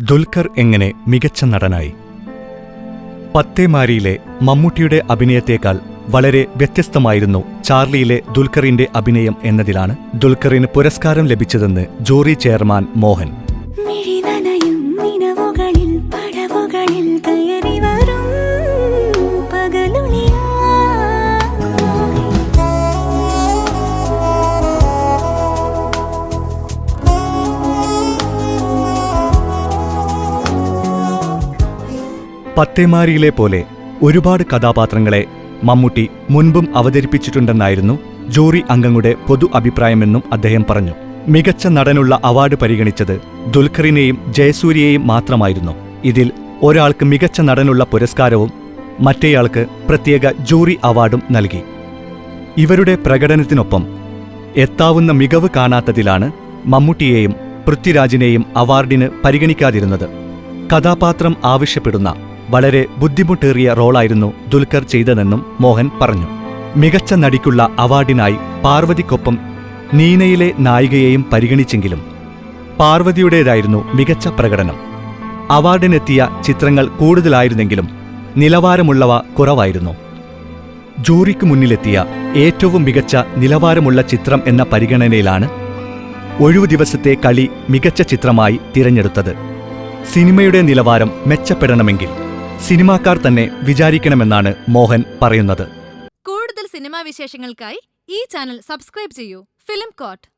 ദുൽഖർ എങ്ങനെ മികച്ച നടനായി? പത്തേമാരിയിലെ മമ്മൂട്ടിയുടെ അഭിനയത്തേക്കാൾ വളരെ വ്യത്യസ്തമായിരുന്നു ചാർലിയിലെ ദുൽഖറിന്റെ അഭിനയം എന്നതിലാണ് ദുൽഖറിന് പുരസ്കാരം ലഭിച്ചതെന്ന് ജൂറി ചെയർമാൻ മോഹൻ. പത്തേമാരിയിലെ പോലെ ഒരുപാട് കഥാപാത്രങ്ങളെ മമ്മൂട്ടി മുൻപും അവതരിപ്പിച്ചിട്ടുണ്ടെന്നായിരുന്നു ജൂറി അംഗങ്ങളുടെ പൊതു അഭിപ്രായമെന്നും അദ്ദേഹം പറഞ്ഞു. മികച്ച നടനുള്ള അവാർഡ് പരിഗണിച്ചത് ദുൽഖറിനെയും ജയസൂര്യയെയും മാത്രമായിരുന്നു. ഇതിൽ ഒരാൾക്ക് മികച്ച നടനുള്ള പുരസ്കാരവും മറ്റേയാൾക്ക് പ്രത്യേക ജൂറി അവാർഡും നൽകി. ഇവരുടെ പ്രകടനത്തിനൊപ്പം എത്താവുന്ന മികവ് കാണാത്തതിലാണ് മമ്മൂട്ടിയെയും പൃഥ്വിരാജിനെയും അവാർഡിന് പരിഗണിക്കാതിരുന്നത്. കഥാപാത്രം ആവശ്യപ്പെടുന്ന വളരെ ബുദ്ധിമുട്ടേറിയ റോളായിരുന്നു ദുൽഖർ ചെയ്തതെന്നും മോഹൻ പറഞ്ഞു. മികച്ച നടിക്കുള്ള അവാർഡിനായി പാർവതിക്കൊപ്പം നീനയിലെ നായികയെയും പരിഗണിച്ചെങ്കിലും പാർവതിയുടേതായിരുന്നു മികച്ച പ്രകടനം. അവാർഡിനെത്തിയ ചിത്രങ്ങൾ കൂടുതലായിരുന്നെങ്കിലും നിലവാരമുള്ളവ കുറവായിരുന്നു. ജൂറിക്ക് മുന്നിലെത്തിയ ഏറ്റവും മികച്ച നിലവാരമുള്ള ചിത്രം എന്ന പരിഗണനയിലാണ് ഒഴിവു ദിവസത്തെ കളി മികച്ച ചിത്രമായി തിരഞ്ഞെടുത്തത്. സിനിമയുടെ നിലവാരം മെച്ചപ്പെടണമെങ്കിൽ സിനിമാക്കാർ തന്നെ വിചാരിക്കണമെന്നാണ് മോഹൻ പറയുന്നത്. കൂടുതൽ സിനിമാ വിശേഷങ്ങൾക്കായി ഈ ചാനൽ സബ്സ്ക്രൈബ് ചെയ്യൂ. Film coat.